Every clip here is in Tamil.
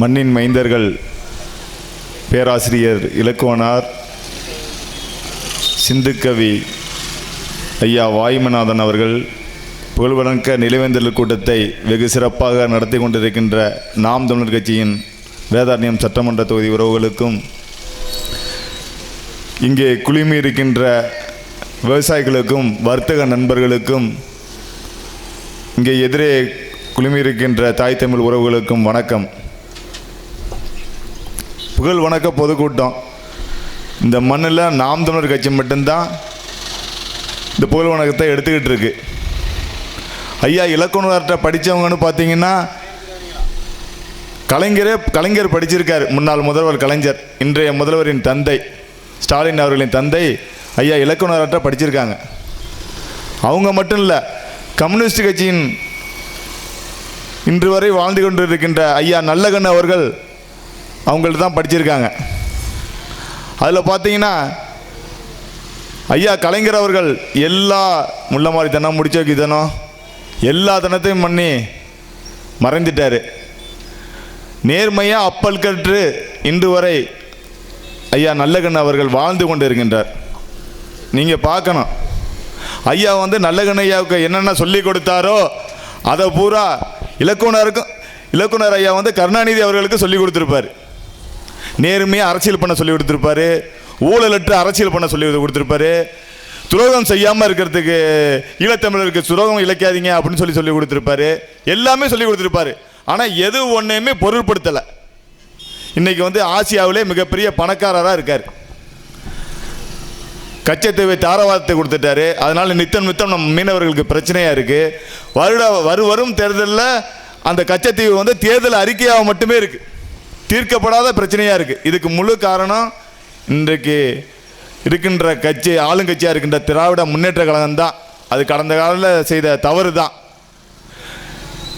மண்ணின் மைந்தர்கள் பேராசிரியர் இலக்குவனார் சிந்துக்கவி ஐயா வாயுமநாதன் அவர்கள் புகழ்வணக்க நிலைவேந்தல் கூட்டத்தை வெகு சிறப்பாக நடத்தி கொண்டிருக்கின்ற நாம் தமிழர் கட்சியின் வேதாரண்யம் சட்டமன்ற தொகுதி உறவுகளுக்கும் இங்கே குழுமி இருக்கின்ற விவசாயிகளுக்கும் வர்த்தக நண்பர்களுக்கும் இங்கே எதிரே குழுமி இருக்கின்ற தாய் தமிழ் உறவுகளுக்கும் வணக்கம். புகழ் வணக்க பொதுக்கூட்டம். இந்த மண்ணில் நாம் தமிழர் கட்சி மட்டும்தான் இந்த புகழ் வணக்கத்தை எடுத்துக்கிட்டு இருக்கு. ஐயா இலக்குனர்கிட்ட படித்தவங்கன்னு பார்த்தீங்கன்னா கலைஞரே கலைஞர் படிச்சிருக்கார். முன்னாள் முதல்வர் கலைஞர் இன்றைய முதல்வரின் தந்தை ஸ்டாலின் அவர்களின் தந்தை ஐயா இலக்குனர்கிட்ட படிச்சிருக்காங்க. அவங்க மட்டும் இல்லை கம்யூனிஸ்ட் கட்சியின் இன்று வரை வாழ்ந்து கொண்டு இருக்கின்ற ஐயா நல்லகண்ண அவர்கள் அவங்கள்ட்ட தான் படிச்சிருக்காங்க. அதில் பார்த்தீங்கன்னா ஐயா கலைஞர் அவர்கள் எல்லா முள்ளமாரி தனம் முடிச்ச வைக்கிதனம் எல்லா தனத்தையும் பண்ணி மறைந்துட்டார். நேர்மையாக அப்பல் கற்று இன்று வரை ஐயா நல்லகண்ணு அவர்கள் வாழ்ந்து கொண்டு இருக்கின்றார் நீங்கள் பார்க்கணும். ஐயா வந்து நல்லகண்ணு ஐயாவுக்கு என்னென்ன சொல்லி கொடுத்தாரோ அதை பூரா இலக்குனருக்கும் இலக்குனர் ஐயா வந்து கருணாநிதி அவர்களுக்கு சொல்லி கொடுத்துருப்பார். நேர்மையாக அரசியல் பண்ண சொல்லி கொடுத்துருப்பாரு. ஊழலற்று அரசியல் பண்ண சொல்லி கொடுத்துருப்பாரு. துரோகம் செய்யாமல் இருக்கிறதுக்கு ஈழத்தமிழருக்கு துரோகம் இழைக்காதீங்க அப்படின்னு சொல்லி சொல்லி கொடுத்துருப்பாரு. எல்லாமே சொல்லி கொடுத்துருப்பாரு. ஆனால் எது ஒன்றையுமே பொருட்படுத்தலை இன்றைக்கி வந்து ஆசியாவிலே மிகப்பெரிய பணக்காரராக இருக்கார். கச்சத்தீவை தாரவாதத்தை கொடுத்துட்டாரு. அதனால் நித்தம் நித்தம் நம் மீனவர்களுக்கு பிரச்சனையாக இருக்குது வருட வரு வரும் தேர்தலில் அந்த கச்சத்தீவு வந்து தேர்தல் அறிக்கையாக மட்டுமே இருக்குது தீர்க்கப்படாத பிரச்சனையாக இருக்குது இதுக்கு முழு காரணம் இன்றைக்கு இருக்கின்ற கட்சி ஆளுங்கட்சியாக இருக்கின்ற திராவிட முன்னேற்ற கழகம் தான். அது கடந்த காலத்தில் செய்த தவறு தான்.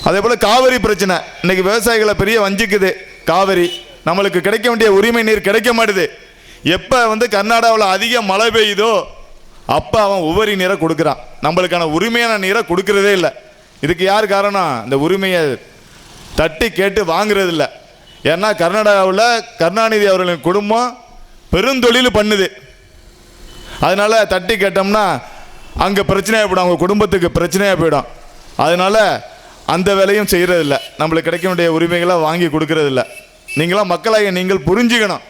அதே போல் காவிரி பிரச்சனை. இன்றைக்கி விவசாயிகளை பெரிய வஞ்சிக்குது. காவிரி. நம்மளுக்கு கிடைக்க வேண்டிய உரிமை நீர் கிடைக்க மாட்டுது. எப்போ வந்து கர்நாடகாவில் அதிக மழை பெய்யுதோ அப்போ அவன் உபரி நீரை கொடுக்குறான். நம்மளுக்கான உரிமையான நீரை கொடுக்கறதே இல்லை. இதுக்கு யார் காரணம்? இந்த உரிமையை தட்டி கேட்டு வாங்குறது இல்லை ஏன்னா கர்நாடகாவில் கருணாநிதி அவர்களின் குடும்பம் பெருந்தொழில் பண்ணுது. அதனால் தட்டி கேட்டோம்னா அங்கே பிரச்சனையாக போயிடும். அவங்க குடும்பத்துக்கு பிரச்சனையாக போயிடும். அதனால் அந்த வேலையும் செய்கிறதில்ல நம்மளுக்கு கிடைக்க வேண்டிய உரிமைகளை வாங்கி கொடுக்கறதில்ல. நீங்களாம் மக்களாக நீங்கள் புரிஞ்சுக்கணும்.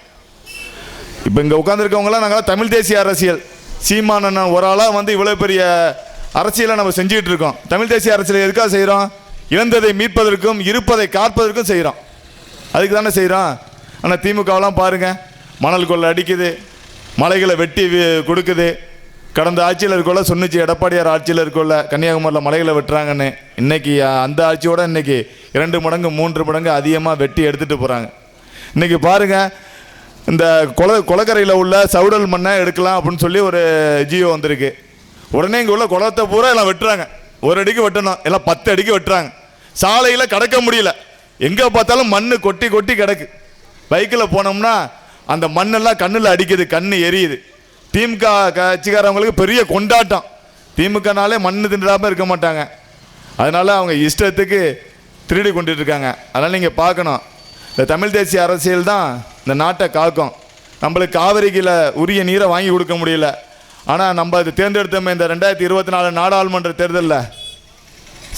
இப்போ இங்கே உட்காந்துருக்கவங்களாம் நாங்களாம் தமிழ் தேசிய அரசியல். சீமானன் ஒரு ஆளாக வந்து இவ்வளோ பெரிய அரசியலை நம்ம செஞ்சுக்கிட்டு இருக்கோம். தமிழ் தேசிய அரசியல் எதுக்காக செய்கிறோம் இழந்ததை மீட்பதற்கும் இருப்பதை காப்பதற்கும் செய்கிறோம் அதுக்கு தானே செய்கிறோம் ஆனால் திமுகவெல்லாம் பாருங்கள் மணல் கொள்ளை அடிக்குது. மலைகளை வெட்டி வி- கொடுக்குது. கடந்த ஆட்சியில் இருக்கோல சொன்னிச்சு. எடப்பாடியார் ஆட்சியில் இருக்கோல கன்னியாகுமரியில் மலைகளை வெட்டுறாங்கன்னு. இன்னைக்கு அந்த ஆட்சியோட இன்றைக்கி இரண்டு மடங்கு மூன்று மடங்கு அதிகமாக வெட்டி எடுத்துகிட்டு போகிறாங்க இன்றைக்கி பாருங்கள் இந்த கொல குளக்கரையில் உள்ள சவுடல் மண்ணை எடுக்கலாம் அப்படின்னு சொல்லி ஒரு ஜியோ வந்திருக்கு. உடனே இங்கே உள்ள குளத்தை பூரா எல்லாம் வெட்டுறாங்க. ஒரு அடிக்கு வெட்டணும். எல்லாம் பத்து அடிக்கு வெட்டுறாங்க. சாலையில் கடக்க முடியல. எங்கே பார்த்தாலும் மண் கொட்டி கொட்டி கிடக்கு. பைக்கில் போனோம்னா அந்த மண்ணெல்லாம் கண்ணில் அடிக்குது கண்ணு எரியுது. திமுக கட்சிக்காரவங்களுக்கு பெரிய கொண்டாட்டம். திமுகனாலே மண் திண்டாமல் இருக்க மாட்டாங்க. அதனால் அவங்க இஷ்டத்துக்கு திருடி கொண்டுட்டு இருக்காங்க. அதனால் நீங்கள் பார்க்கணும். இந்த தமிழ் தேசிய அரசியல் தான் இந்த நாட்டை காக்கும். நம்மளுக்கு காவிரிக்கில் உரிய நீரை வாங்கி கொடுக்க முடியல. ஆனால் நம்ம அது தேர்ந்தெடுத்தோமே இந்த ரெண்டாயிரத்தி இருபத்தி நாலு நாடாளுமன்ற தேர்தலில்.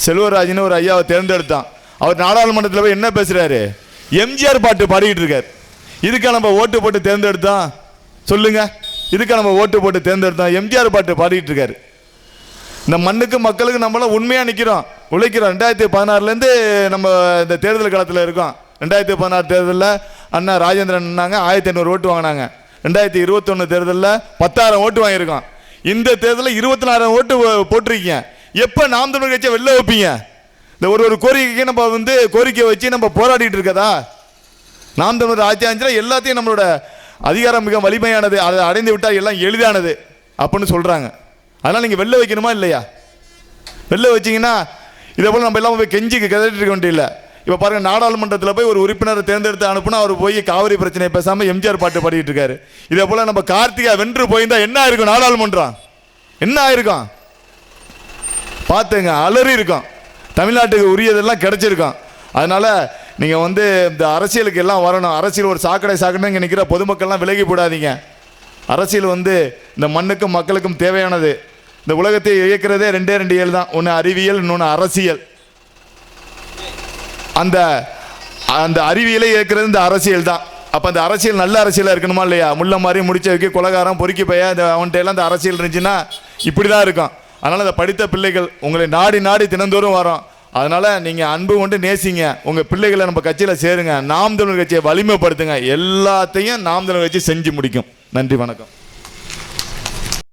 செல்வராஜின்னு ஒரு ஐயாவை தேர்ந்தெடுத்தான். அவர் நாடாளுமன்றத்தில் போய் என்ன பேசுறாரு? எம்ஜிஆர் பாட்டு பாடிக்கிட்டு இருக்கார். இதுக்காக நம்ம ஓட்டு போட்டு தேர்ந்தெடுத்தோம் சொல்லுங்க. இதுக்காக நம்ம ஓட்டு போட்டு தேர்ந்தெடுத்தா எம்ஜிஆர் பாட்டு பாடிக்கிட்டு இருக்காரு. இந்த மண்ணுக்கு மக்களுக்கு நம்மளாம் உண்மையாக நிற்கிறோம் உழைக்கிறோம். ரெண்டாயிரத்தி பதினாறுலேருந்து நம்ம இந்த தேர்தல் காலத்தில் இருக்கோம். ரெண்டாயிரத்தி பதினாறு தேர்தலில் அண்ணா ராஜேந்திரன் நின்னாங்க ஆயிரத்தி ஐநூறு ஓட்டு வாங்கினாங்க. ரெண்டாயிரத்தி இருபத்தொன்று தேர்தலில் பத்தாயிரம் ஓட்டு வாங்கியிருக்கோம். இந்த தேர்தலில் இருபத்தி நாலாயிரம் ஓட்டு போட்டிருக்கீங்க. எப்போ நாம் தமிழ் கட்சியை வெளில வைப்பீங்க? இந்த ஒரு ஒரு கோரிக்கைக்கு நம்ம வந்து கோரிக்கை வச்சு நம்ம போராடிட்டு இருக்கதா? நாம் தமிழர் ஆட்சி ஆச்சுன்னா எல்லாத்தையும் நம்மளோட அதிகாரம் மிக வலிமையானது அதை அடைந்து விட்டால் எல்லாம் எளிதானது அப்படின்னு சொல்கிறாங்க அதனால் நீங்கள் வெளில வைக்கணுமா இல்லையா? வெளில வச்சீங்கன்னா இதே போல் நம்ம எல்லாம் போய் கெஞ்சி கதறிட்டு இருக்க வேண்டியதில்லை. இப்போ பாருங்கள் நாடாளுமன்றத்தில் போய் ஒரு உறுப்பினரை தேர்ந்தெடுத்து அனுப்புனா அவர் போய் காவிரி பிரச்சனையை பேசாமல் எம்ஜிஆர் பாட்டு பாடிட்டு இருக்காரு. இதே போல் நம்ம கார்த்திகா வென்று போயிருந்தா என்ன ஆயிருக்கும் நாடாளுமன்றம்? என்ன ஆயிருக்கும்? பார்த்துங்க அலறி இருக்கும். தமிழ்நாட்டுக்கு உரியதெல்லாம் கிடைச்சிருக்கும் அதனால் நீங்கள் வந்து இந்த அரசியலுக்கு எல்லாம் வரணும். அரசியல் ஒரு சாக்கடை சாக்கடை இங்கே நிற்கிற பொதுமக்கள்லாம் விலகி போடாதீங்க. அரசியல் வந்து இந்த மண்ணுக்கும் மக்களுக்கும் தேவையானது. இந்த உலகத்தை இயக்கிறதே ரெண்டே ரெண்டு இயல் தான். ஒன்று அறிவியல் இன்னொன்று அரசியல். அந்த அந்த அறிவியலை இயக்கிறது இந்த அரசியல் தான். அப்போ அந்த அரசியல் நல்ல அரசியலாக இருக்கணுமா இல்லையா? முள்ள மாதிரி முடிச்ச வைக்க கொலகாரம் பொறுக்கி போய் இந்த அவன்கிட்ட எல்லாம் அந்த அரசியல் இருந்துச்சுன்னா இப்படி தான் இருக்கும் அதனால் அதை படித்த பிள்ளைகள் உங்களை நாடி நாடி தினந்தோறும் வரோம். அதனால் நீங்கள் அன்பு கொண்டு நேசிங்க. உங்கள் பிள்ளைகளை நம்ம கட்சியில் சேருங்க. நாம் தமிழர் கட்சியை வலிமைப்படுத்துங்க. எல்லாத்தையும் நாம் தமிழர் கட்சி செஞ்சு முடிக்கும். நன்றி வணக்கம்.